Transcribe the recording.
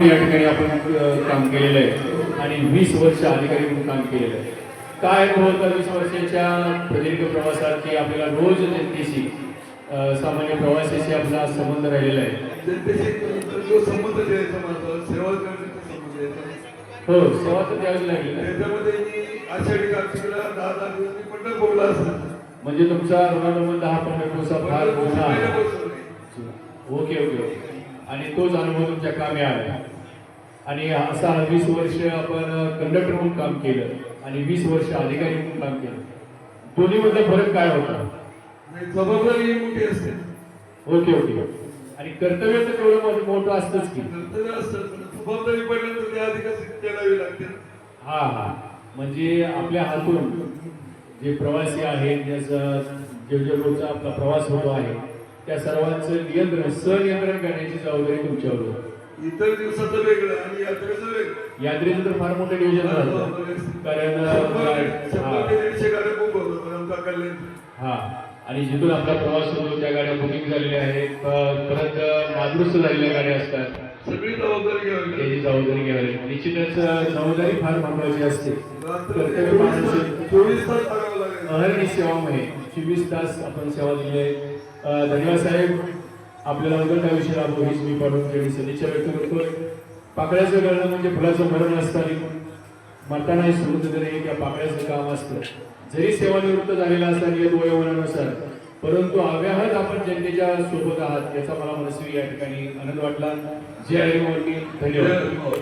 या ठिकाणी आपण काम केलेलं आहे. आणि वीस वर्ष अधिकारी म्हणून काम केलेलं आहे. काय होता वीस वर्षाच्या प्रदीर्घ प्रवासात की आपल्याला रोज जनतेशी सामान्य प्रवाशाशी आपला संबंध राहिलेला आहे? जनतेशी संबंध सेवा हो सेवा तर द्यावी लागेल. त्याच्यामध्ये मी आषाढी कार्तिकीला दहा दहा दिवस मी पंढरपूरला असतो. म्हणजे तुमचा ऋणानुबंध हा पंढरपूरचा फार मोठा. Okay okay okay. आणि तोच अनुभव तुमच्या कामी आला. आणि असा वीस वर्ष आपण कंडक्टर म्हणून काम केलं आणि वीस वर्ष अधिकारी म्हणून काम केलं. दोन्हीमधला फरक काय होता? जबाबदारी मोठी असते. Okay okay. आणि कर्तव्य तर तेवढं मोठं मोठं असतंच की. कर्तव्य असतं पण जबाबदारी पडल्यानंतर लागते हा हा. म्हणजे आपल्या हातून जे प्रवासी आहेत ज्याचा जे जे रोजचा आपला प्रवास होतो आहे त्या सर्वांचं नियंत्रण सनियंत्रण करण्याची जबाबदारी तुमच्यावर. इतर दिवसाचं वेगळं आणि यात्रेचं वेगळं. यात्रेचं तर फार मोठं नियोजन झालं. कारण शंभर अं, शंभर ते हा, दीडशे गाड्या बुक होतात आमचा कल्याण. हा. आणि जिथून आपला प्रवास होतो त्या गाड्या बुकिंग झालेल्या आहेत. परत नादुरुस्त झालेल्या गाड्या असतात. सगळी जबाबदारी घ्यावी त्याची जबाबदारी घ्यावी लागते. निश्चितच जबाबदारी फार महत्वाची असते. कर्तव्य चोवीस माणूस तास- चोवीस तास करावं लागेल. चोवीस तास आपण सेवा दिली आहे. धन्यवाद साहेब. आपल्याला उदंड आयुष्य लाभो हीच मी पाडून केली सदिच्छा व्यक्त करतोय. पाकळ्याचं गळणं म्हणजे फुलाचं मरण असताना. मरताना सुरुत तरी त्या पाकळ्याचं काम असतं. जरी सेवानिवृत्त झालेला असता नियत वयोमानानुसार परंतु अव्याहत आपण जनतेच्या सोबत आहात याचा मला मनस्वी या ठिकाणी आनंद वाटला. जय आहे धन्यवाद.